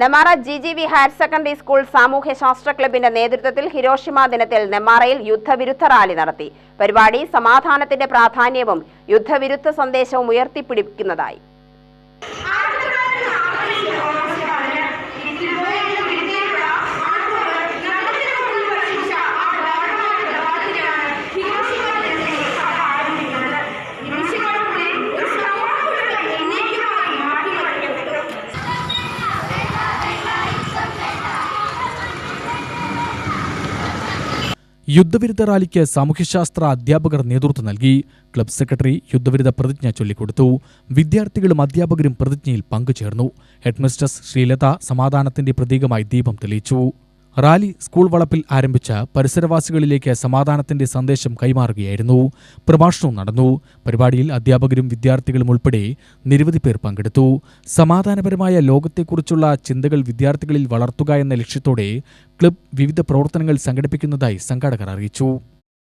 Nemmara G G V higher secondary school സാമൂഹ്യ ശാസ്ത്ര ക്ലബിന്റെ നേതൃത്വത്തിൽ ഹിരോഷിമ ദിനത്തിൽ നെമാറയിൽ യുദ്ധവിരുദ്ധ റാലി നടത്തി. പരിപാടി സമാധാനത്തിന്റെ പ്രാധാന്യവും യുദ്ധവിരുദ്ധ സന്ദേശവും ഉയർത്തിപ്പിടിക്കുന്നതായി. യുദ്ധവിരുദ്ധ റാലിക്ക് സാമൂഹ്യശാസ്ത്ര അധ്യാപകർ നേതൃത്വം നൽകി. ക്ലബ് സെക്രട്ടറി യുദ്ധവിരുദ്ധ പ്രതിജ്ഞ ചൊല്ലിക്കൊടുത്തു. വിദ്യാർത്ഥികളും അധ്യാപകരും പ്രതിജ്ഞയിൽ പങ്കുചേർന്നു. ഹെഡ്മിസ്ട്രസ് ശ്രീലത സമാധാനത്തിന്റെ പ്രതീകമായി ദീപം തെളിയിച്ചു. റാലി സ്കൂൾ വളപ്പിൽ ആരംഭിച്ച പരിസരവാസികളിലേക്ക് സമാധാനത്തിന്റെ സന്ദേശം കൈമാറുകയായിരുന്നു. പ്രഭാഷണവും നടന്നു. പരിപാടിയിൽ അധ്യാപകരും വിദ്യാർത്ഥികളും ഉൾപ്പെടെ നിരവധി പേർ പങ്കെടുത്തു. സമാധാനപരമായ ലോകത്തെക്കുറിച്ചുള്ള ചിന്തകൾ വിദ്യാർത്ഥികളിൽ വളർത്തുക എന്ന ലക്ഷ്യത്തോടെ ക്ലബ് വിവിധ പ്രവർത്തനങ്ങൾ സംഘടിപ്പിക്കുന്നതായി സംഘാടകർ അറിയിച്ചു.